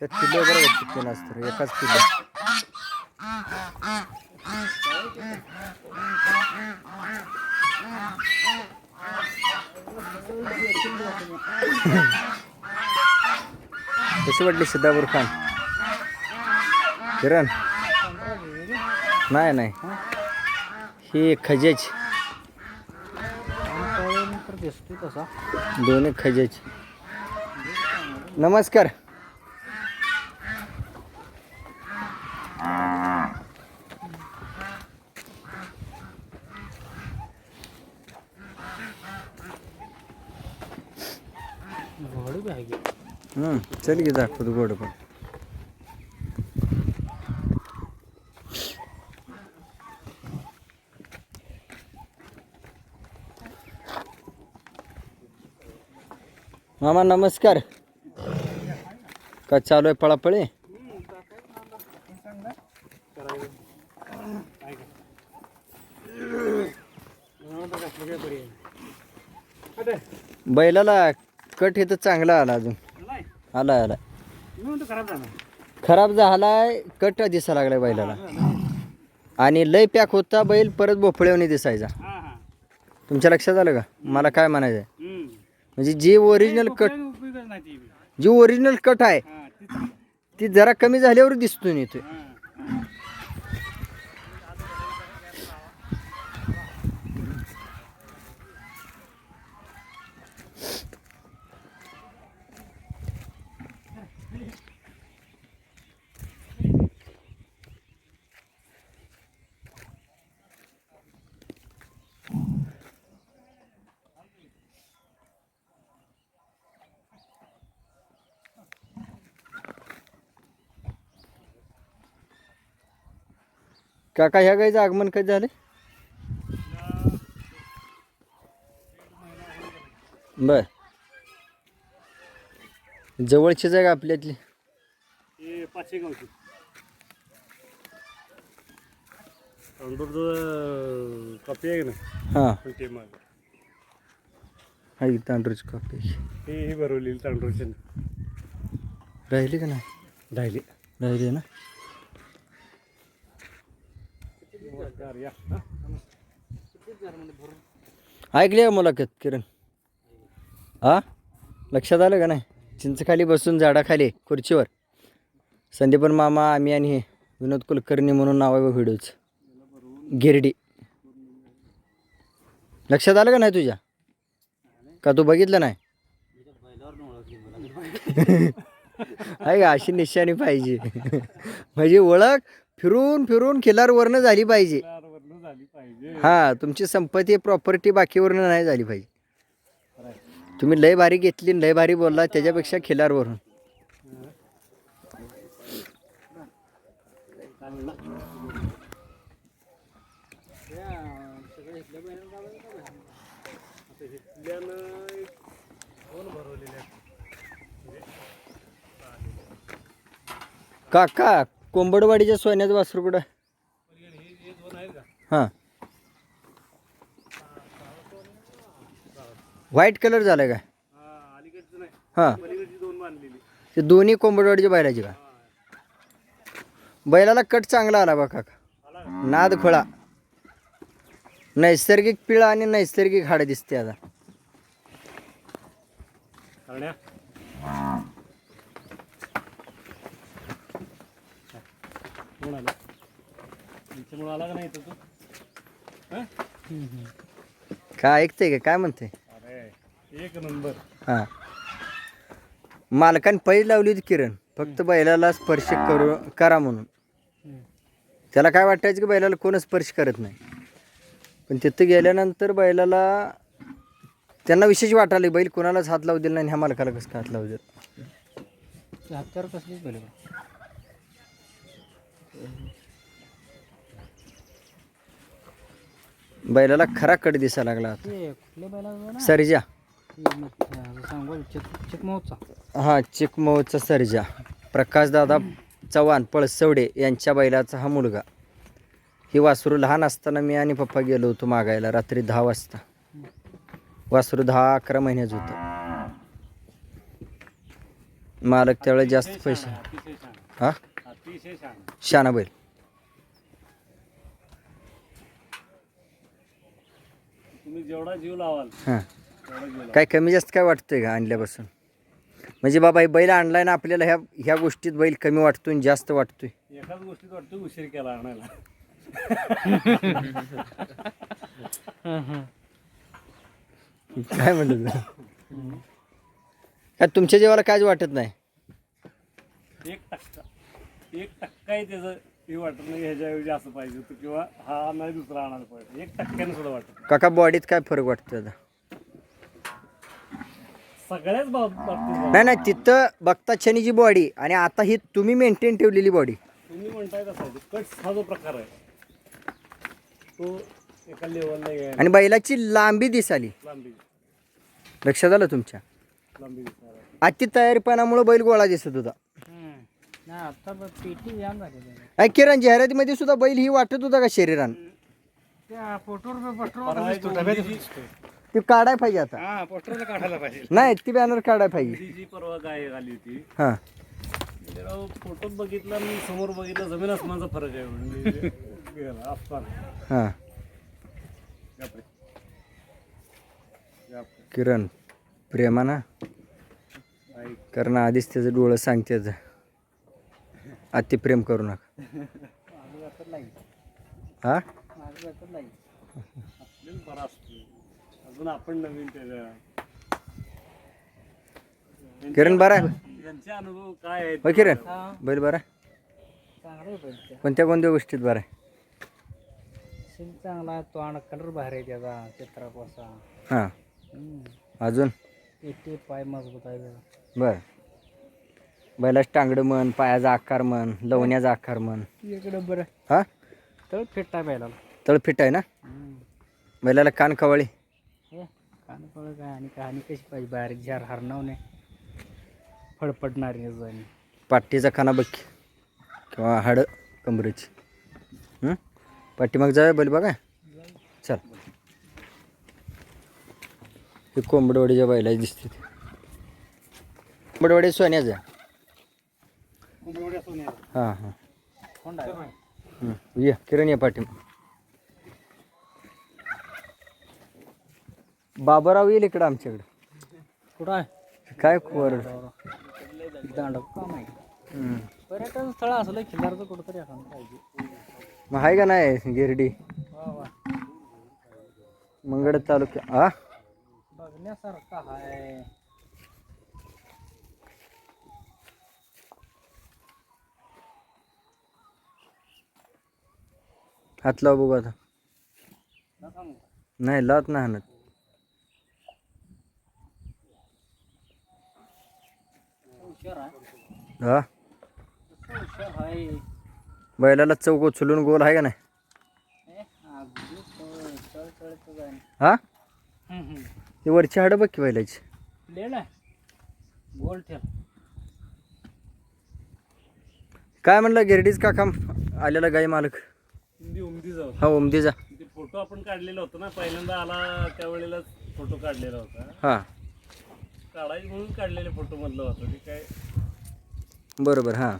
त्यात वगैरे वाटतं तीन असतं एकाच पिल्ले कशी वाटली सिद्धापूर खान? किरण? नाही नाही. ही तसा. दोन्ही खजेज. नमस्कार. हम्म, चल की दाखवतो गोड पण. मामा नमस्कार. का चालू आहे पळापळी? बैलाला कट हे तर चांगला आला अजून. आला आला खराब झाला झालाय कट दिसा लागलाय बैलाला. आणि लय पॅक होता बैल परत भोपळ्याने दिसायचा. तुमच्या लक्षात आलं का? मला काय म्हणायचं आहे म्हणजे जी ओरिजिनल कट जी ओरिजिनल कट आहे ती जरा कमी झाल्यावर दिसतून येते काका ह्या गाईचं आगमन कधी झाले बर. जवळची जागा आपल्यातली? हे पाचशे गावची. कॉपी आहे ना हां. पण ते मग. आहे तांदूळची कॉपी हे भरवलेली तांदूळची. राहिली का नाही? राहिली. राहिली ना या हा. ऐकली का मुलाखत किरण. हा? लक्षात आलं का नाही? चिंचखाली बसून झाडाखाली खुर्चीवर. संदीपन मामा आम्ही आणि हे विनोद कुलकर्णी म्हणून नाव आहे व्हिडिओच. गिरडी. लक्षात आलं का नाही तुझ्या? का तू बघितलं नाही? आहे का? अशी निशाणी पाहिजे. म्हणजे ओळख फिरून फिरून खिलारवरनं झाली पाहिजे. वरनं झाली पाहिजे. हा तुमची संपत्ती प्रॉपर्टी बाकीवरून नाही झाली पाहिजे. तुम्ही लय भारी घेतली आणि लय भारी बोलला त्याच्यापेक्षा खिलारवरून. काका कोंबडवाडीच्या सोन्याचं वासरू कुठं? हां. व्हाईट कलर झालाय का? हां. ते दोन्ही कोंबडवाडीच्या बैलाची का? बैलाला कट चांगला आला बा काका. नाद खोळा. नैसर्गिक पिळा आणि नैसर्गिक हाड दिसते आता. कोण आला तुमच्यामुळे आला का नाही इथं तू? हा? काय ऐकते का? काय म्हणते अरे एक नंबर. हां. मालकाने पहिली लावली होती किरण. फक्त बैलाला स्पर्श करू करा म्हणून. त्याला काय वाटायचं की बैलाला कोणच स्पर्श करत नाही? पण तिथं गेल्यानंतर बैलाला त्यांना विशेष वाटायला बैल कोणालाच हात लावू दिला नाही आणि ह्या मालकाला कसं काय हात लावू दिला हत्यार कसलीच पहिले बैलाला खरा कट दिसायला लागला कुठल्या सर्जा. सांगू हां चिकमोहचा सर्जा. प्रकाशदादा चव्हाण पळसवडे यांच्या बैलाचा हा मुलगा. ही वासरू लहान असताना मी आणि पप्पा गेलो होतो मागायला रात्री दहा वाजता. वासरू दहा अकरा महिन्याचं होतं. मालक त्यावेळेस जास्त पैसे. हा? शहाणा. बैल तुम्ही जेवढा जीव लावाल हां. तेवढा जीव लावाल काय कमी जास्त काय वाटतंय का आणल्यापासून? म्हणजे बाबा हे बैल आणलाय ना आपल्याला ह्या ह्या गोष्टीत बैल कमी वाटतोय आणि जास्त वाटतोय. एकाच गोष्टीत वाटतं उशीर केला आणायला. काय म्हणलं तू? काय तुमच्या जेवाला काहीच वाटत नाही? एक टक्का. एक टक्काही त्याचं हे वाटत नाही ह्याच्याऐवजी असं पाहिजे होतं किंवा हा नाही दुसरा आणायला पाहिजे. एक टक्क्याने सुद्धा वाटत काका बॉडीत काय फरक वाटतोय आता? सगळ्याच बाब- बाबतीत बघा. नाही नाही तिथं बघता क्षणीची बॉडी आणि आता ही तुम्ही मेंटेन ठेवलेली बॉडी तुम्ही म्हणताय तसा. कट्स हा जो प्रकार आहे तो एका लेवलला आणि बैलाची लांबी दिसाली. लांबी. लक्षात आलं तुमच्या? लांबी दिसणार आहे. अति तयारीपणामुळे बैल गोळा दिसत होता. नाही आता पेटी जाम झाली आणि किरण जाहिरातीमध्ये सुद्धा बैल ही वाटत होता का शरीरान? त्या ती काढाय पाहिजे आता. हा पोस्टरला काढायला पाहिजे. नाही ती बॅनर काढाय पाहिजे. उंदीची परवा गाय आली होती. हां. म्हणजे राव फोटोत बघितला मी समोर बघितला जमीन आसमानचा फरक आहे म्हणजे गेला, आसमान. हां. किरण प्रेमाना. कारण आधीच त्याचं डोळं सांगते अति प्रेम करू नका. हा? अजून आपण नवीन किरण? बरा अनुभव काय हो किरण बैल बरा कोणत्या कोणत्या गोष्टीत बरा? आहे शिंग चांगला तो आणि कलर बाहेर आहे त्याचा चित्रा कोसा हां. अजून? पेटी पाय मजबूत आहे बर. बैलाच टांगडं म्हण पायाचा आकार म्हण लवण्याचा आकार म्हण. इकडे बरं. हा? तळ फिट आहे बैलाला. तळफिट आहे ना? बैलाला कान कवाळी. हे कानपळ काय आणि कहाणी कशी पाहिजे? बारीक झार हरणावणे. फडफडणारी जाणी. पाठीचा खाना बघ किंवा हाड कमरेची? पाठीमाग जाऊया बैल बघा. चल. हे कोंबडवाडीच्या बैला दिसते. कोंबडवाडी सोन्याचं हां हां. हं. ये किरण या पाठी बाबाराव येईल इकडं आमच्याकडं. कुठं आहे? काय कोर दांडक काम आहे पर्यटन स्थळ असलं खिल्लारचं कुठंतरी असं पाहिजे. मग आहे का नाही गिरडी? वा वा मंगळ तालुक्या हा बघण्यासारखं आहे. हात लाव बघू आता. नाही लावत नाही हाणत. हा? बैलाला चौक उचलून गोल आहे का नाही? हा? ती वरची हाड बघ की बैलाची. गोल ठेव काय म्हणलं गिरडीच काका आलेला गाई मालक. हा ओमदीचा ते फोटो आपण काढलेला होता ना पहिल्यांदा आला त्यावेळेलाच फोटो काढलेला होता. हा. काढायचे म्हणून काढलेले फोटो मधलं होतं ते काय? बरोबर हा.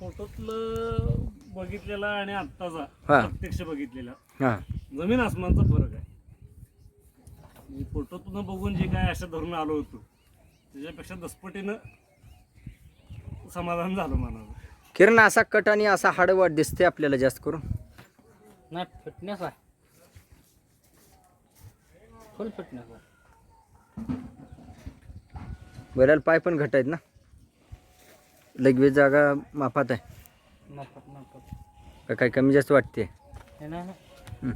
फोटोतलं बघितलेला आणि आत्ताचा हा. प्रत्यक्ष बघितलेला. हा. जमीन आसमानचा फरक आहे. फोटोतून बघून जे काय अशा धरून आलो होतो त्याच्यापेक्षा दसपटीनं समाधान झालं मनाला. किरण असा कट आणि असा हाड वाट दिसते आपल्याला जास्त करून? नाही फिटनेस आहे. फुल फिटनेस आहे. बैलाला पाय पण घट आहेत ना? लगवेच जागा मापात आहे. नफत का काय कमी जास्त वाटते?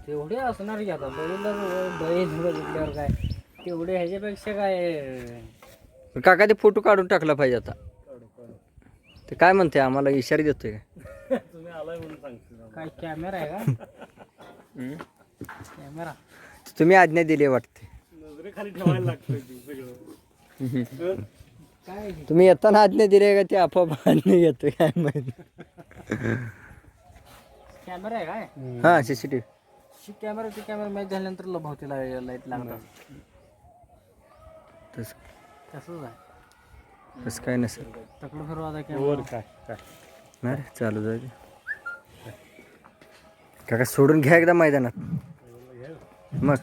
तेवढे असणार की आता बैल काय? तेवढे ह्याच्यापेक्षा काय? काका ते फोटो काढून टाकला पाहिजे आता. ते काय म्हणते आम्हाला इशारा देतोय काय? कॅमेरा आहे का? कॅमेरा. तुम्ही आज्ञा दिली वाटते. नजरेखाली ठेवायला लागतंय ते सगळं. काय तुम्ही येताना आज्ञा दिली का ते आपोआप आज्ञा येतोय काय माहिती. कॅमेरा आहे काय? हा सी सी टी शी कॅमेरा ते कॅमेरा मॅच झाल्यानंतर लभावतीला लाइट लागणार तसं. तसंच आहे. तसं काय नसेल. तकडं फिरवा आता वर कॅमेरा. काय काय? नाही रे चालू जाऊ दे. काका सोडून घ्या एकदा मैदानात. मग.